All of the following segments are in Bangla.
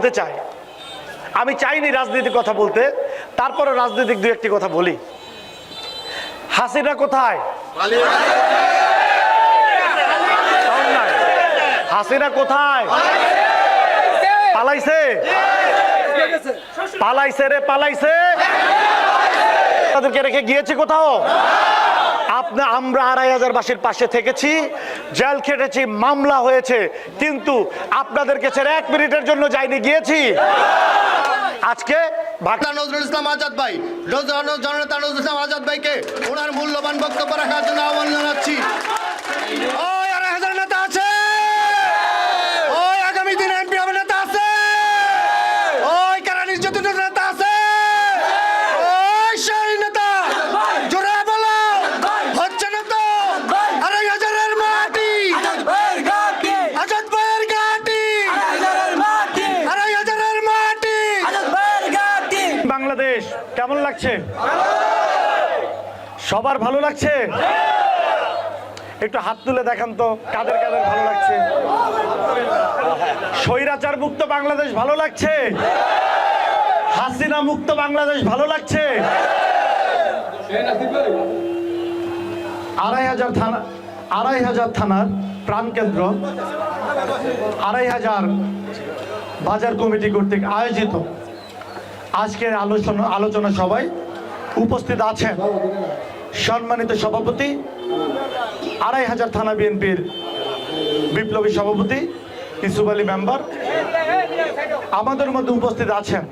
বলতে চাই। আমি চাইনি রাজনীতির কথা বলতে তারপরে রাজনৈতিক দু একটি কথা বলি। হাসিনা কোথায়? হাসিনা কোথায়? পালাইছে? পালাইছে রে, পালাইছে। তাদেরকে রেখে গিয়েছে কোথাও? আপনি আমরা আড়াই হাজার বাসীর পাশে থেকেছি। জেল খেটেছি, মামলা হয়েছে, কিন্তু আপনাদের কাছে এক মিনিটের জন্য যাইনি, গিয়েছি। আজকে ভাগ নজরুল ইসলাম আজাদ ভাই জননেতা নজরুল ইসলাম আজাদ ভাইকে ওনার মূল্যবান বক্তব্য রাখার জন্য আহ্বান জানাচ্ছি ওই আড়াই হাজার নেতা আছে ওই আগামী দিনে এমপি হবে নেতা আছে ওই কারা নির্যাতনের নেতা আছে ওই সেই নেতা জোরে বলো হচ্ছে না তো আড়াই হাজারের মাটি আজাদ ভাইয়ের ঘাটি আড়াই হাজারের মাটি বাংলাদেশ কেমন লাগছে? সবার ভালো লাগছে? একটু হাত তুলে দেখান তো, কাদের কাদের ভালো লাগছে? স্বৈরাচার মুক্ত বাংলাদেশ ভালো লাগছে? হাসিনা মুক্ত বাংলাদেশ ভালো লাগছে? আড়াই হাজার থানা, আড়াই হাজার থানার প্রাণকেন্দ্র আড়াই হাজার বাজার কমিটি কর্তৃক আয়োজিত আজকের আলোচনা আলোচনা সবাই উপস্থিত আছেন। সম্মানিত সভাপতি, আড়াই হাজার থানা বিএনপির বিপ্লবী সভাপতি ইসুফ আলী মেম্বার, আমাদের মধ্যে উপস্থিত আছেন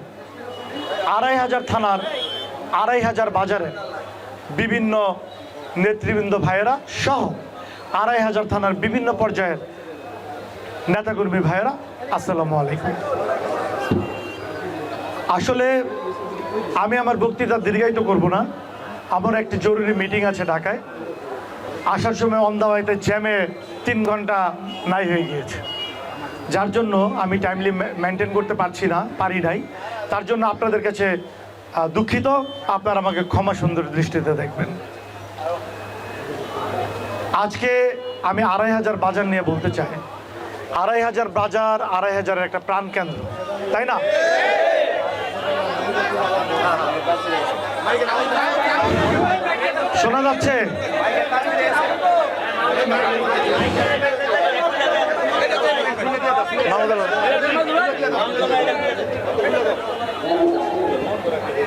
আড়াই হাজার থানার আড়াই হাজার বাজারে বিভিন্ন নেতৃবৃন্দ ভাইয়েরা সহ আড়াই হাজার থানার বিভিন্ন পর্যায়ের নেতাকর্মী ভাইয়েরা, আসসালামু আলাইকুম। আসলে আমি আমার বক্তৃতা দীর্ঘায়িত করব না। আমার একটি জরুরি মিটিং আছে ঢাকায়। আসার সময় অন্দাওয়াইতে জ্যামে তিন ঘণ্টা নাই হয়ে গিয়েছে। যার জন্য আমি টাইমলি মেনটেন করতে পারছি না, পারি নাই। তার জন্য আপনাদের কাছে দুঃখিত। আপনারা আমাকে ক্ষমা সুন্দর দৃষ্টিতে দেখবেন। আজকে আমি আড়াই হাজার বাজার নিয়ে বলতে চাই। আড়াই হাজার বাজার, আড়াই হাজারের একটা প্রাণ কেন্দ্র তাই না? শোনা যাচ্ছে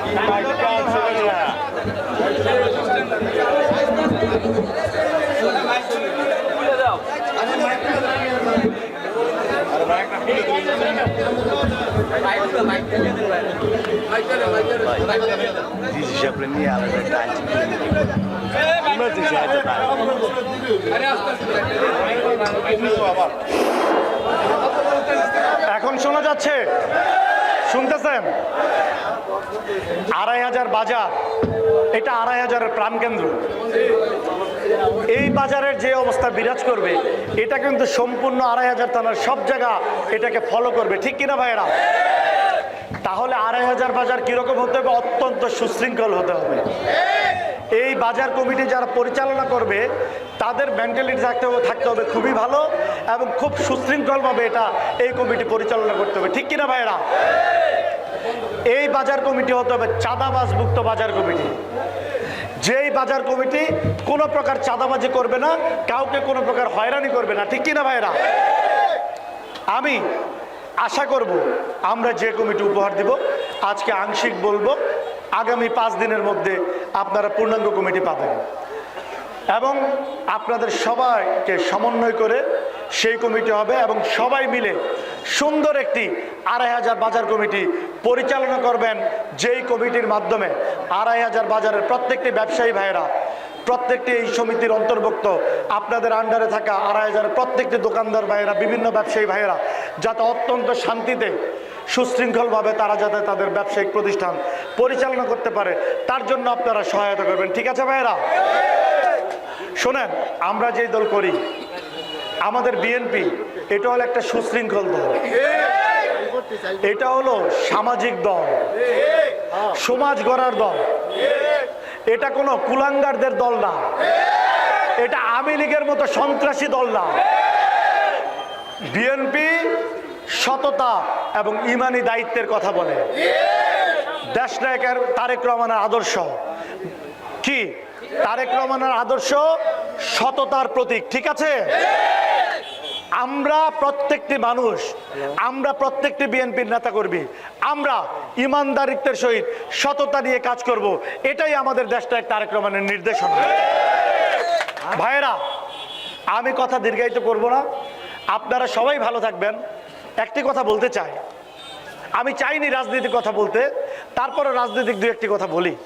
Thank আলম। এখন শোনা যাচ্ছে। শুনতেছেন? আড়াই হাজার বাজার। এটা আড়াই হাজারের প্রাণকেন্দ্র। এই বাজারের যে অবস্থা বিরাজ করবে, এটা কিন্তু সম্পূর্ণ আড়াই হাজার থানার সব জায়গা এটাকে ফলো করবে। ঠিক কিনা ভাইয়েরা? তাহলে আড়াই হাজার বাজার কীরকম হতে হবে? অত্যন্ত সুশৃঙ্খল হতে হবে। এই বাজার কমিটি যারা পরিচালনা করবে, তাদের মেন্টালিটি থাকতে হবে থাকতে হবে খুবই ভালো এবং খুব সুশৃঙ্খলভাবে এটা এই কমিটি পরিচালনা করতে হবে। ঠিক কিনা ভাইয়েরা? এই বাজার কমিটি হতে হবে চাঁদাবাজ মুক্ত বাজার কমিটি। যেই বাজার কমিটি কোনো প্রকার চাঁদাবাজি করবে না, কাউকে কোনো প্রকার হয়রানি করবে না। ঠিক কিনা ভাইরা আমি আশা করব আমরা যে কমিটি উপহার দিব, আজকে আংশিক বলব, আগামী পাঁচ দিনের মধ্যে আপনারা পূর্ণাঙ্গ কমিটি পাবেন। এবং আপনাদের সবাইকে সমন্বয় করে সেই কমিটি হবে এবং সবাই মিলে সুন্দর একটি আড়াই হাজার বাজার কমিটি পরিচালনা করবেন যেই কমিটির মাধ্যমে আড়াই হাজার বাজারের প্রত্যেকটি ব্যবসায়ী ভাইয়েরা, প্রত্যেকটি এই সমিতির অন্তর্ভুক্ত, আপনাদের আন্ডারে থাকা আড়াই হাজার প্রত্যেকটি দোকানদার ভাইয়েরা, বিভিন্ন ব্যবসায়ী ভাইয়েরা, যাতে অত্যন্ত শান্তিতে, সুশৃঙ্খলভাবে তারা যাতে তাদের ব্যবসায়িক প্রতিষ্ঠান পরিচালনা করতে পারে, তার জন্য আপনারা সহায়তা করবেন। ঠিক আছে ভাইয়েরা? শোনেন, আমরা যেই দল করি, আমাদের বিএনপি এটা হলো একটা সুশৃঙ্খল দল। এটা হলো সামাজিক দল। সমাজ গড়ার দল। এটা কোনো কুলাঙ্গারদের দল না। এটা আওয়ামী লীগের মতো সন্ত্রাসী দল না। বিএনপি সততা এবং ইমানি দায়িত্বের কথা বলে। দেশ নায়কের তারেক রহমানের আদর্শ। কি? তারেক রহমানের আদর্শ সততার প্রতীক, ঠিক আছে? আমরা প্রত্যেকটি মানুষ, আমরা প্রত্যেকটি বিএনপির নেতা করবি আমরা ইমানদারিত্বের সহিত সততা নিয়ে কাজ করব, এটাই আমাদের দেশটা এক তারেক রহমানের নির্দেশনা। ভাইয়েরা, আমি কথা দীর্ঘায়িত করব না। আপনারা সবাই ভালো থাকবেন। একটি কথা বলতে চাই। আমি চাইনি রাজনীতির কথা বলতে তারপরে রাজনৈতিক দু একটি কথা বলি।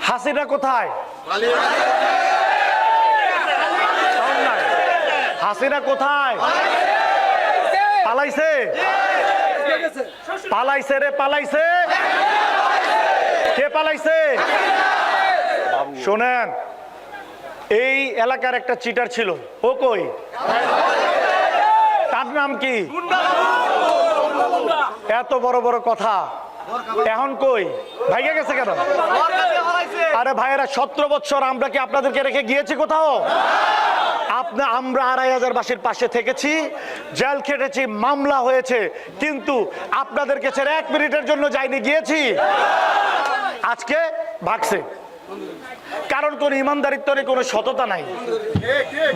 হাসিনা কোথায় Sound নাই। হাসিনা কোথায়? পালাইছে? পালাইছে রে পালাইছে। কে পালাইছে? শোনেন এই এলাকার একটা চিটার ছিল। ও কই? তার নাম কি? এত বড় বড় কথা। এখন কই? ভাইয়া গেছে কেন? আরে ভাইয়েরা সতেরো বছর আমরা কি আপনাদেরকে রেখে গিয়েছি কোথাও? আপনা আমরা আড়াই হাজার বাসীর পাশে থেকেছি, জেল খেটেছি, মামলা হয়েছে, কিন্তু আপনাদেরকে ছেড়ে এক মিনিটের জন্য যাইনি, গিয়েছি। আজকে ভাগছে। কারণ কোন ইমানদারিত্বরে কোনো সততা নাই।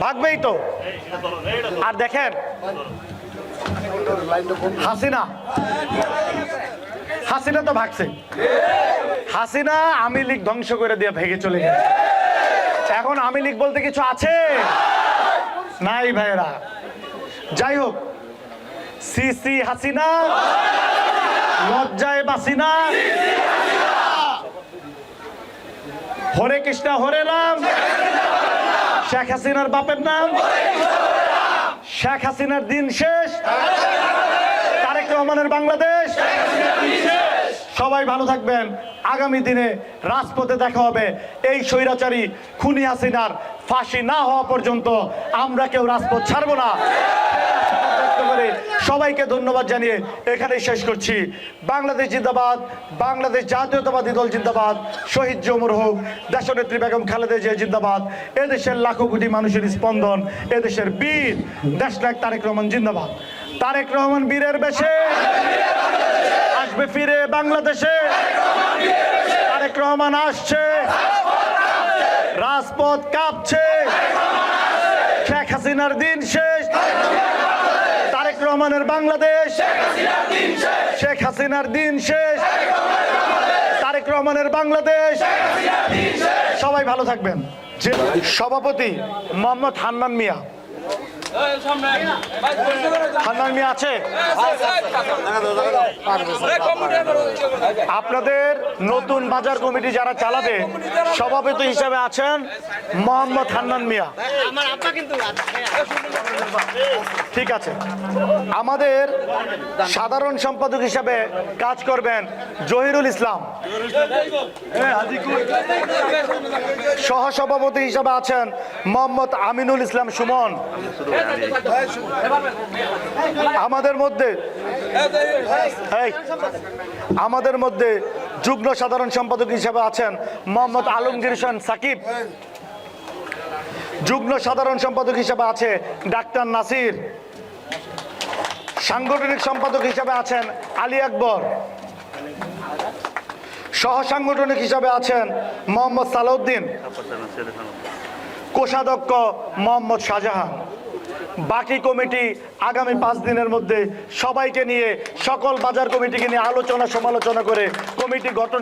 ভাগবেই তো। আর দেখেন, হাসিনা। হাসিনা তো ভাগছে। হাসিনা আমি লীগ ধ্বংস করে দিয়ে ভেঙে চলে গেছে। এখন আমি লীগ বলতে কিছু আছে? নাই ভাইরা যাই হোক সিসি হাসিনা, লজ্জায় বাসিনা, হরে কৃষ্ণ, হরে রাম, শেখ হাসিনার বাপের নাম, শেখ হাসিনার দিন শেষ, তারেক রহমানের বাংলাদেশ, সবাই ভালো থাকবেন। আগামী দিনে রাজপথে দেখা হবে। এই স্বৈরাচারী খুনি হাসিনার ফাঁসি না হওয়া পর্যন্ত আমরা কেউ রাজপথ ছাড়বো না। সবাইকে ধন্যবাদ জানিয়ে এখানেই শেষ করছি। বাংলাদেশ জিন্দাবাদ, বাংলাদেশ জাতীয়তাবাদী দল জিন্দাবাদ, শহীদ জমর হোক, দেশনেত্রী বেগম খালেদা জিয়া জিন্দাবাদ, এদেশের লাখো কোটি মানুষের স্পন্দন, এদেশের বীর, দেশ দেশনায়ক তারেক রহমান জিন্দাবাদ। তারেক রহমান বীরের বেশে, আসবে ফিরে বাংলাদেশে। রহমান আসছে। রাজপথ কাঁপছে। শেখ হাসিনার দিন শেষ। তারেক রহমানের বাংলাদেশ। শেখ হাসিনার দিন শেষ। তারেক রহমানের বাংলাদেশ। সবাই ভালো থাকবেন। সভাপতি মোহাম্মদ হান্নান মিয়া। আছে? আপনাদের নতুন বাজার কমিটি যারা চালাবে, সভাপতি হিসেবে আছেন মোহাম্মদ হান্নান মিয়া। ঠিক আছে। আমাদের সাধারণ সম্পাদক হিসাবে কাজ করবেন জহিরুল ইসলাম। সহসভাপতি হিসাবে আছেন মোহাম্মদ আমিনুল ইসলাম সুমন। আমাদের মধ্যে আমাদের মধ্যে যুগ্ম সাধারণ সম্পাদক হিসাবে আছেন মোহাম্মদ আলমগীর হোসেন সাকিব। যুগ্ম সাধারণ সম্পাদক হিসাবে আছে ডাক্তার নাসির। সাংগঠনিক সম্পাদক হিসাবে আছেন আলী আকবর। সহ সাংগঠনিক হিসাবে আছেন মোহাম্মদ সালাউদ্দিন। কোষাধ্যক্ষ মোহাম্মদ শাহজাহান। বাকি কমিটি আগামী পাঁচ দিনের মধ্যে সবাইকে নিয়ে, সকল বাজার কমিটিকে নিয়ে আলোচনা সমালোচনা করে কমিটি গঠন